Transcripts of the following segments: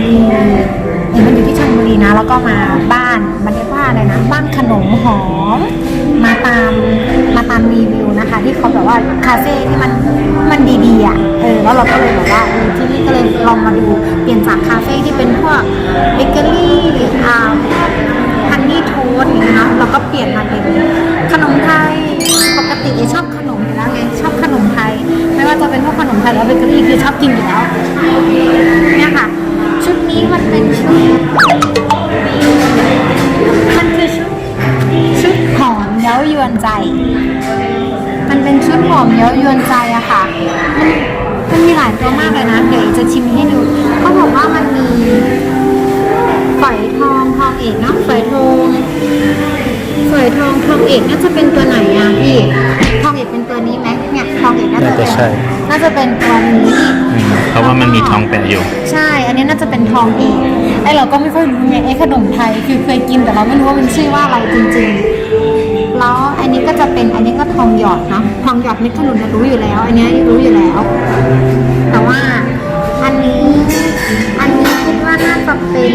นบุรีเห็นมันอยู่ที่ชนบุรีนะ แล้วก็มาบ้านมันเรียกว่าอะไรนะ บ้านขนมหอม มาตามมาตามรีวิวนะคะ ที่เขาแบบว่าคาเฟ่ที่มันมันดีๆอะเออแล้วเราก็เลยแบบว่าเออที่นี่ก็เลยลองมาดูเปลี่ยนจากคาเฟ่ที่เป็นพวกเบเกอรี่อ่าพันนี่โทสอย่างเงี้ยเนะเราก็เปลี่ยนมาเป็นขนมไทยปกติชอบขนมอยู่แล้วไงชอบขนมไทย ไม่ว่าจะเป็นพวกขนมไทยหรือเบเกอรี่คือชอบกินอยู่แล้วเนี่ยค่ะ นี้มันเป็นชุด มันคือชุด ชุดหอมเย้ายวนใจ มันเป็นชุดหอมเย้ายวนใจอะค่ะ มันมันมีหลายตัวมากเลยนะ เดี๋ยวจะชิมให้ดู เขาบอกว่ามันมีฝอยทองทองเอกเนาะฝอยทองฝอยทองทองเอกน่าจะเป็นตัวไหนอะพี่ ทองเอกเป็นตัวนี้ไหม องเอกน่าจะเป็นน่าจะใช่ น่าจะเป็นตัวนี้ อืมเพราะว่ามันมีทองแปะอยู่ ใช่ อันนี้น่าจะเป็นทองเอกไอเราก็ไม่ค่อยรู้ไงไอขนมไทยคือเคยกินแต่เราไม่รู้ว่ามันชื่อว่าอะไรจริงๆ แล้วอันนี้ก็จะเป็นอันนี้ก็ทองหยอดเนาะ ทองหยอดเม็ดขนุนน่ะรู้อยู่แล้ว อันนี้รู้อยู่แล้ว แต่ว่าอันนี้ อันนี้คิดว่าน่าจะเป็น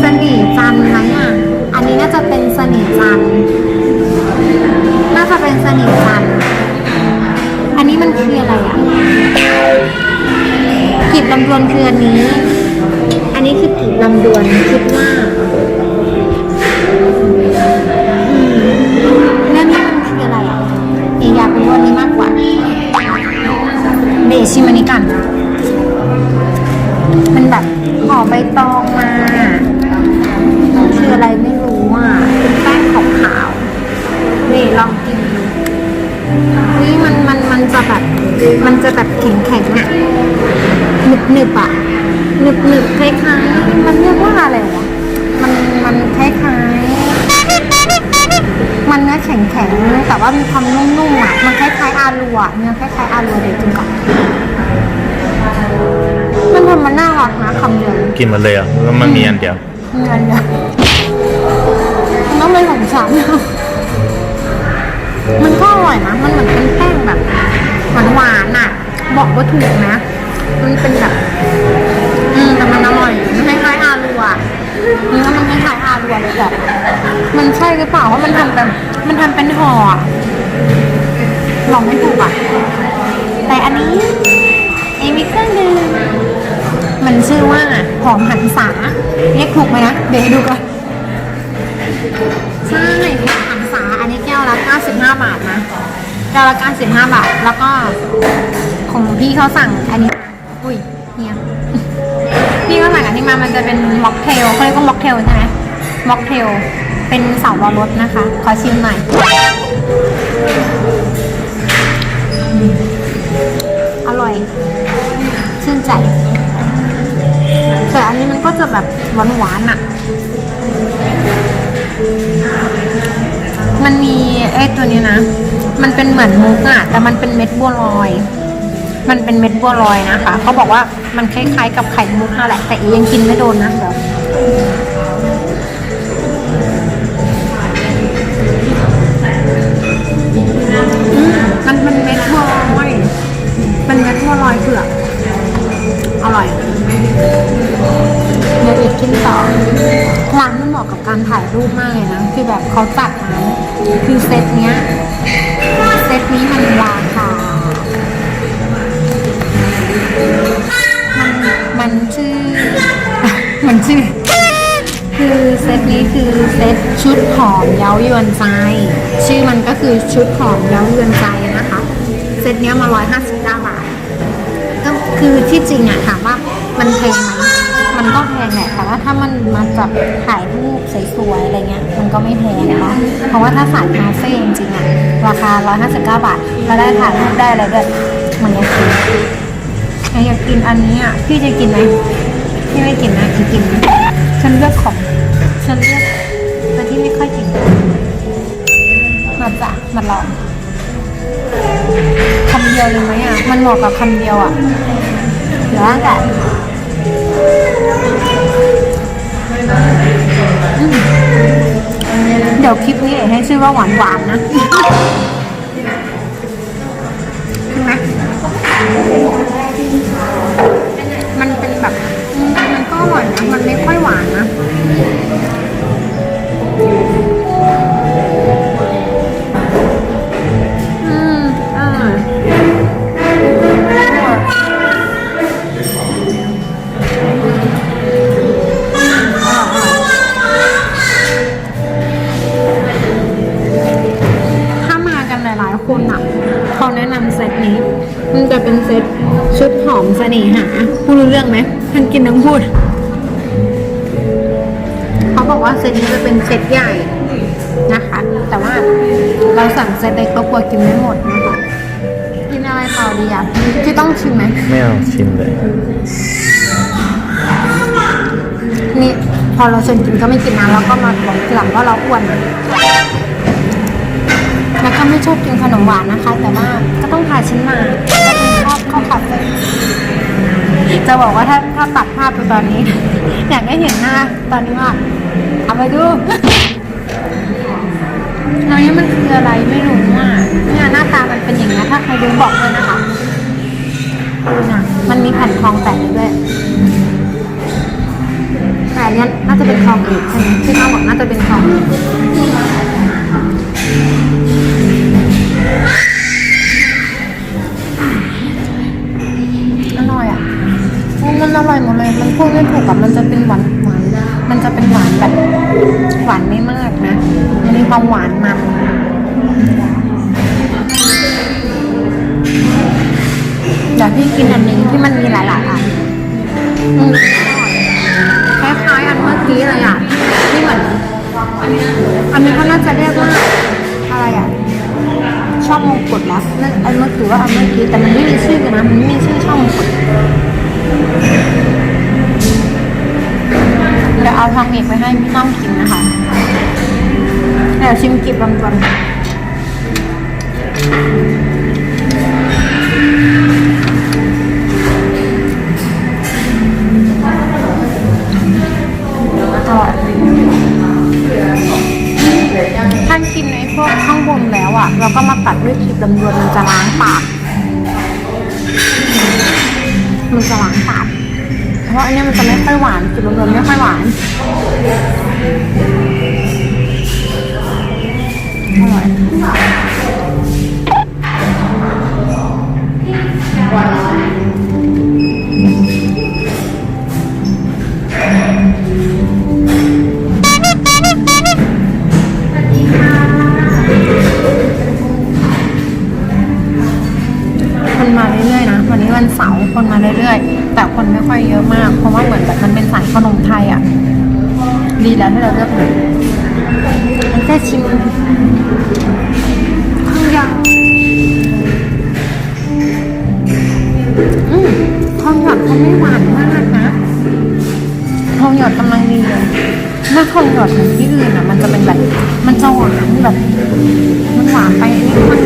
เสน่ห์จันทร์ไหมอะ อันนี้น่าจะเป็นเสน่ห์จันทร์น่าจะเป็นเสน่ห์จันทร์อันนี้ มันคืออะไรอะกีบลำดวนคืออันนี้ อันนี้คือกีบลำดวนคิดว่าแล้วนี่มันคืออะไรอะเออยากรู้อันนี้มากกว่าเดชิมันนี้กัน มันแบบห่อใบตองมา มันมันมันจะแบบมันจะแบบแข็งแข็งๆอะหนึบหนึบๆอะหนึบหนึบๆคล้ายๆมันเรียกว่าอะไรวะมันมันคล้ายๆมันเนื้อแข็งแข็งๆแต่ว่ามีความนุ่มๆอะมันคล้ายๆอาลูอะเนื้อคล้ายๆอาลูเดี๋ยวกินก่อนมันทำมันน่ารักนะคำเดียวกินหมดเลยอะแล้วมันมีอันเดียวเงินเดียวมันต้องเป็นของฉันมันก็อร่อยนะ มันเหมือนเป็นแป้งแบบ หวานหวานอะ บอกว่าถูกนะ มันเป็นแบบ อืมแต่มันอร่อยมันคล้ายๆอาลูอะเนื้อมันคล้ายๆอาลูเลยแบบมันใช่หรือเปล่าว่ามันทำเป็นมันทำเป็นห่อลองไม่ถูกอะ แต่อันนี้เอมีเครื่องดื่มมันชื่อว่าหอมหันษาเรียกถูกไหมนะ เดี๋ยวดูก่อนใช่หอมหันษาอันนี้แก้วละ 95 บาท นะแก้วละ95บาท แล้วก็ของพี่เขาสั่งอันนี้มอุ้ยเฮียพี่เขาสั่งอันนี้มา มันจะเป็นม็อกเทลเขาเรียกว่าม็อกเทลใช่ไหมม็อกเทล เป็นเสาวรสนะคะ ขอชิมหน่อยอืมอร่อย ชื่นใจ แต่อันนี้มันก็จะแบบหวานๆอะ มันมีไอ้ตัวนี้นะ มันเป็นเหมือนมุกอะแต่มันเป็นเม็ดบัวลอย มันเป็นเม็ดบัวลอยนะคะเขาบอกว่ามันคล้ายๆกับไข่มุกนั่นแหละแต่อียังกินไม่โดนนะเดี๋ยว คือเซตนี้คือเซตชุดหอมเย้ายวนใจ ชื่อมันก็คือชุดหอมเย้ายวนใจนะคะ เซตเนี้ยมา 159 บาท ก็คือที่จริงอะถามว่ามันแพงไหมมันก็แพงแหละแต่ว่าถ้ามันมาจับถ่ายรูปสวยๆอะไรเงี้ย มันก็ไม่แพงนะคะเพราะว่าถ้าสายคาเฟ่จริงๆอะราคา 159 บาทแล้วได้ถ่ายรูปได้อะไรด้วยมันยังคุ้มอยากกินอันนี้อะพี่จะกินไหมพี่ไม่กินนะพี่กินฉันเลือกของ มาจ้ะมาลองคำเดียวเลยไหมอะ มันเหมาะกับคำเดียวอะเดี๋ยวแต่อืมเดี๋ยวคลิปนี้เอ๋ให้ชื่อว่าหวานหวานนะใช่ไหม เขาแนะนำเซตนี้ มันจะเป็นเซตชุดหอมเสน่หาพูดรู้เรื่องไหมทั้งกินทั้งพูด เขาบอกว่าเซตนี้จะเป็นเซตใหญ่นะคะ แต่ว่าเราสั่งเซตเล็กเรากลัวกินไม่หมดนะคะกินอะไรต่อดีอะพี่ต้องชิมไหมไม่เอาชิมเลย นี่พอเราชวนกินก็ไม่กินนะแล้วก็มาบอกทีหลังว่าเราอ้วน แล้วก็ไม่ชอบกินขนมหวานนะคะ แต่ว่าก็ต้องพาชิ้นมาก็เป็นชอบข้าวขาเฟ่จะบอกว่าถ้าถ้าตัดภาพไปตอนนี้ อยากได้เห็นหน้าตอนนี้ว่าเอาไปดูอันนี้มันคืออะไรไม่รู้อะเนี่ยหน้าตามันเป็นอย่างนี้ถ้าใครดูบอกเลยนะคะดูนะมันมีแผ่นทองแปะด้วยแต่นเนี้ยน่าจะเป็นทองเอกใช่ไหมที่เขาบอกน่าจะเป็นทอง อร่อยหมดเลย มันพูดไม่ถูกกับมันจะเป็นหวานหวานมันจะเป็นหวานแบบหวานไม่มากนะมันมีความหวานมันเดี๋ยวพี่กินอันนี้ที่มันมีหลายๆอันอืมอร่อยคล้ายๆอันเมื่อกี้เลยอะที่เหมือนอันนี้เขาน่าจะเรียกว่าอะไรอะช่อบมงกุฎแล้วนั่นอันเมื่อกี้ว่าอันเมื่อกี้แต่มันไม่มีชื่อนะมันไม่มีชื่อช่องมงกุฎ เดี๋ยวเอาทองเอกไปให้พี่ต้องกินนะคะเดี๋ยวชิมกิบลำดวน วันนี้วันเสาร์คนมาเรื่อยๆ แต่คนไม่ค่อยเยอะมาก เพราะว่าเหมือนแบบมันเป็นสายขนมไทยอะ ดีแล้วที่เราเลือกเลยแค่ชิมข้าวยำอืมทองหยอดเขาไม่หวานมากนะทองหยอดกำลังดีเลยถ้าทองหยอดของที่อื่นอะ มันจะเป็นแบบ มันจะหวานแบบ มันหวานไปอันนี้มัน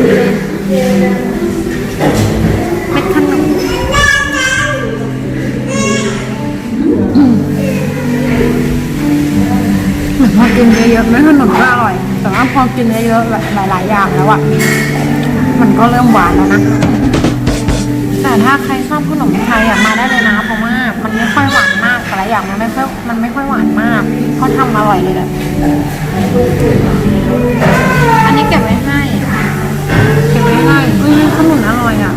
ยอะๆไม่ขนมก็อร่อย แต่ว่าพอกินเยอะๆหลาย ๆ อย่างแล้วอะ มันก็เริ่มหวานแล้วนะ แต่ถ้าใครชอบขนมไทยอะมาได้เลยนะเพราะว่ามันไม่ค่อยหวานมากแต่ละอย่างมันไม่ค่อยมันไม่ค่อยหวานมากเขาทำอร่อยเลยแหละอันนี้เก็บไว้ให้ เก็บไว้ให้อุ้ยขนมอร่อยอะ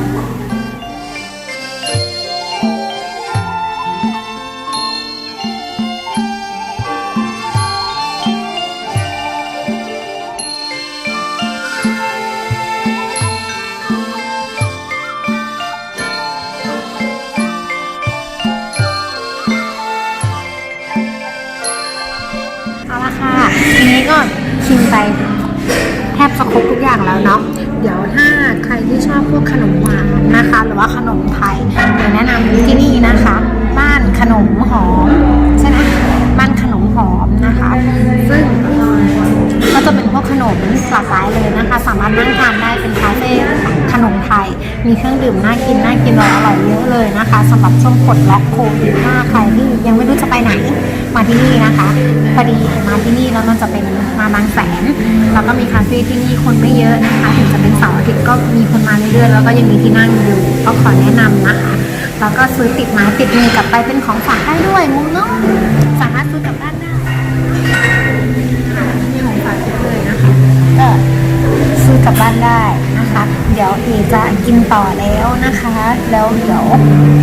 ครบทุกอย่างแล้วเนาะเดี๋ยวถ้าใครที่ชอบพวกขนมหวานนะคะ หรือว่าขนมไทยเดี๋ยวแนะนำที่นี่นะคะ บ้านขนมหอมใช่ไหมบ้านขนมหอมนะคะ ซึ่งก็จะเป็นพวกขนมหลากหลายเลยนะคะ สามารถนั่งทานได้เป็นคาเฟ่ขนมไทย มีเครื่องดื่มน่ากินน่ากินอร่อยเยอะเลยนะคะสำหรับช่วงปลดล็อกโควิดถ้าใครที่ยังไม่รู้จะไปไหน มาที่นี่นะคะพอดีมาที่นี่แล้วมันจะเป็นมาบางแสนแล้วก็มีคาเฟ่ที่นี่คนไม่เยอะนะคะ ถึงจะเป็นเสาร์อาทิตย์ก็มีคนมาเรื่อยๆแล้วก็ยังมีที่นั่งอยู่ก็ขอแนะนำนะคะแล้วก็ซื้อติดไม้ติดมือกลับไปเป็นของฝากได้ด้วยมุ้งเนาะ จะกินต่อแล้วนะคะ แล้วเดี๋ยว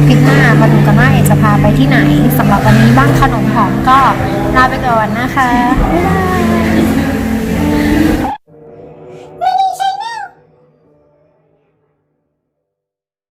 คลิปหน้ามาดูกันว่าเอจะพาไปที่ไหนสำหรับวันนี้บ้านขนมหอมก็ลาไปก่อนนะคะบ๊ายบาย